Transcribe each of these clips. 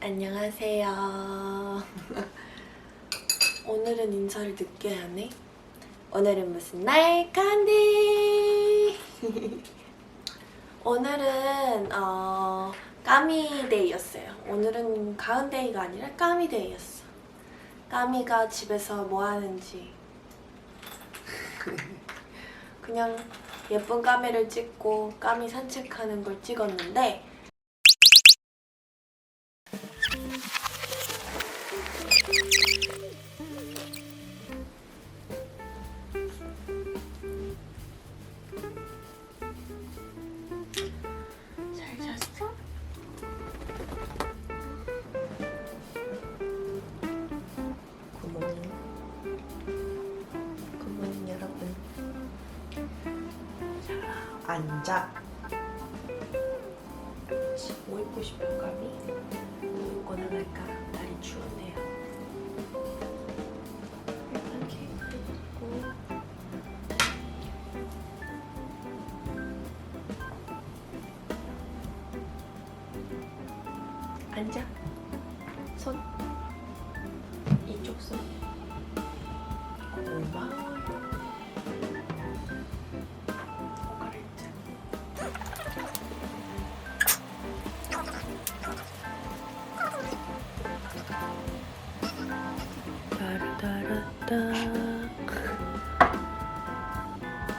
안녕하세요. 오늘은 인사를 늦게 하네. 오늘은 무슨 날? 간디! 오늘은 어, 까미데이였어요. 오늘은 가은데이가 아니라 까미데이였어. 까미가 집에서 뭐 하는지 그냥 예쁜 까미를 찍고 까미 산책하는 걸 찍었는데 앉아 뭐 입고 싶어 까미? 뭐 입고 나갈까? 날이 추운데요 일단 케이크 입고 앉아. 손. 이쪽 손. 고마워. 오 따라따라따.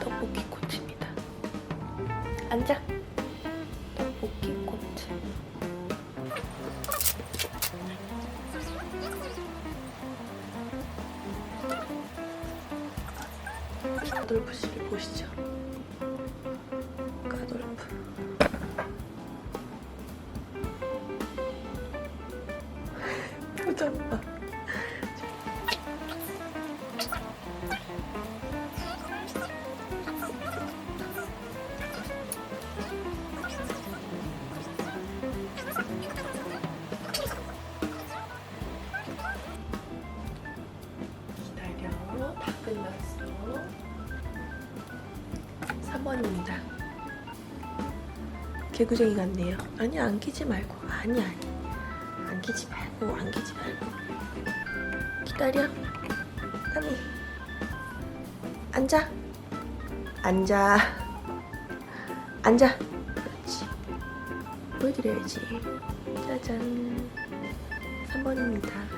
떡볶이 코치입니다. 앉아. 떡볶이 코치. 가돌프 씨를 보시죠. 가돌프. 표정 봐. 다 끝났어. 3번입니다. 개구쟁이 같네요. 아니, 안기지 말고. 아니, 아니. 안기지 말고, 안기지 말고. 기다려. 까미. 앉아. 앉아. 앉아. 그렇지. 보여드려야지. 짜잔. 3번입니다.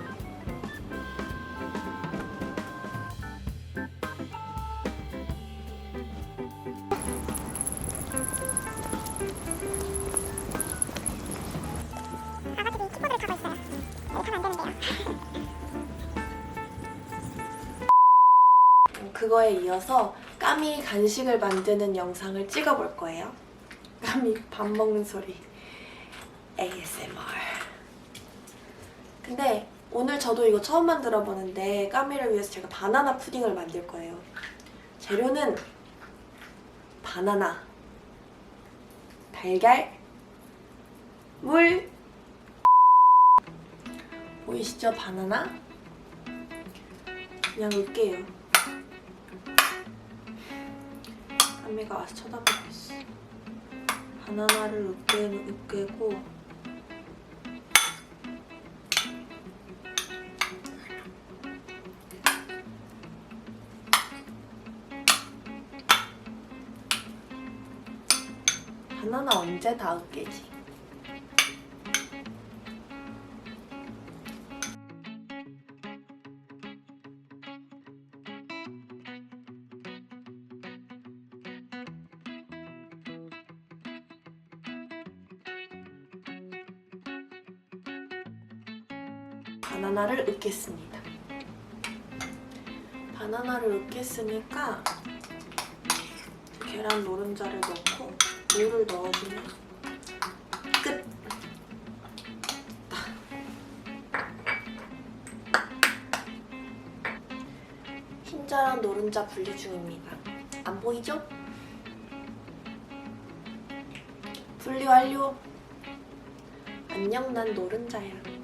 그거에 이어서 까미 간식을 만드는 영상을 찍어볼 거예요. 까미 밥 먹는 소리 ASMR. 근데 오늘 저도 이거 처음 만들어 보는데 까미를 위해서 제가 바나나 푸딩을 만들 거예요. 재료는 바나나, 달걀, 물. 보이시죠? 바나나. 그냥 넣을게요. 까미가 와서 쳐다보고 있어. 바나나를 으깨, 으깨고 바나나 언제 다 으깨지? 바나나를 으깼습니다. 바나나를 으깼으니까 계란 노른자를 넣고 물을 넣어주면 끝! 흰자랑 노른자 분리 중입니다. 안 보이죠? 분리 완료! 안녕, 난 노른자야.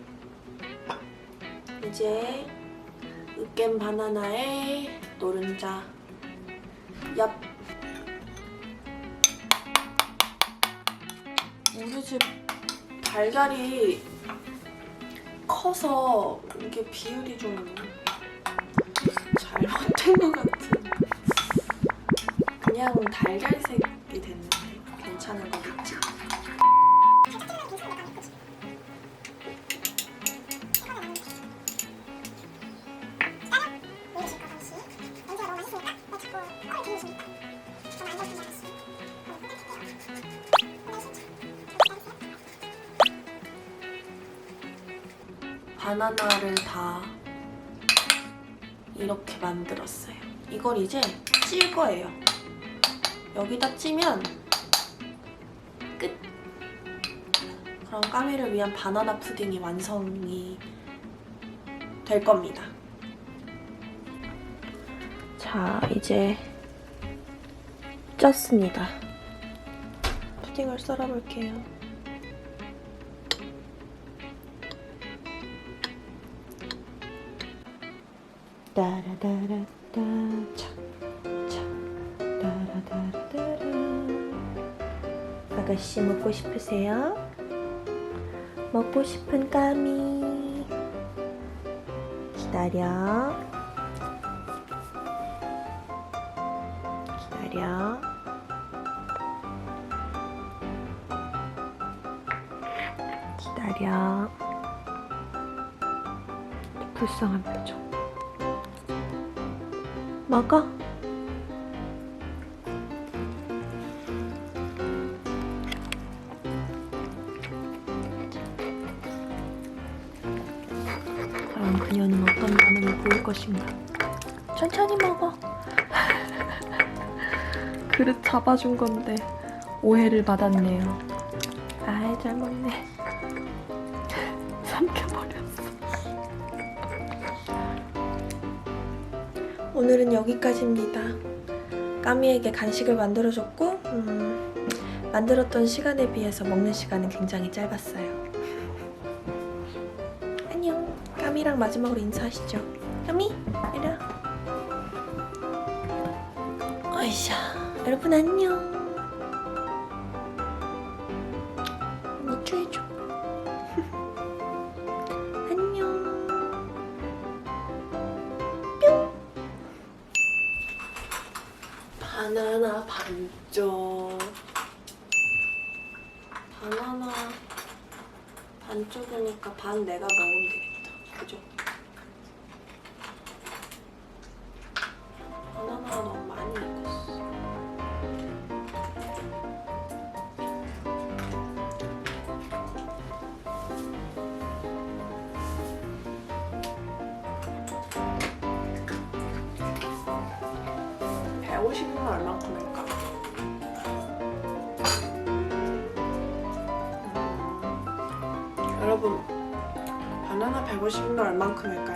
이제 으깬 바나나에 노른자 얍집 달걀이 커서 이게 비율이 좀 잘못된 것 같은. 그냥 달걀색이 됐는데 괜찮은 거겠지? 바나나를 다 이렇게 만들었어요. 이걸 이제 찔 거예요. 여기다 찌면 끝! 그럼 까미를 위한 바나나 푸딩이 완성이 될 겁니다. 자, 이제 쪘습니다. 푸딩을 썰어볼게요. 따라다라따 착착 따라다라따라. 아가씨 먹고 싶으세요? 먹고 싶은 까미. 기다려. 기다려. 기다려. 불쌍한 표정 먹어 과연 그녀는 어떤 반응을 보일 것인가? 천천히 먹어. 그릇 잡아준 건데 오해를 받았네요. 오늘은 여기까지입니다. 까미에게 간식을 만들어줬고 음, 만들었던 시간에 비해서 먹는 시간은 굉장히 짧았어요. 안녕. 까미랑 마지막으로 인사하시죠. 까미, 이리 와. 어이샤. 여러분 안녕. 바나나 반쪽. 바나나 반쪽이니까 반 내가 먹으면 되겠다. 그죠? (150은) 얼만큼일까? 음, 여러분 바나나 150은 얼만큼일까요?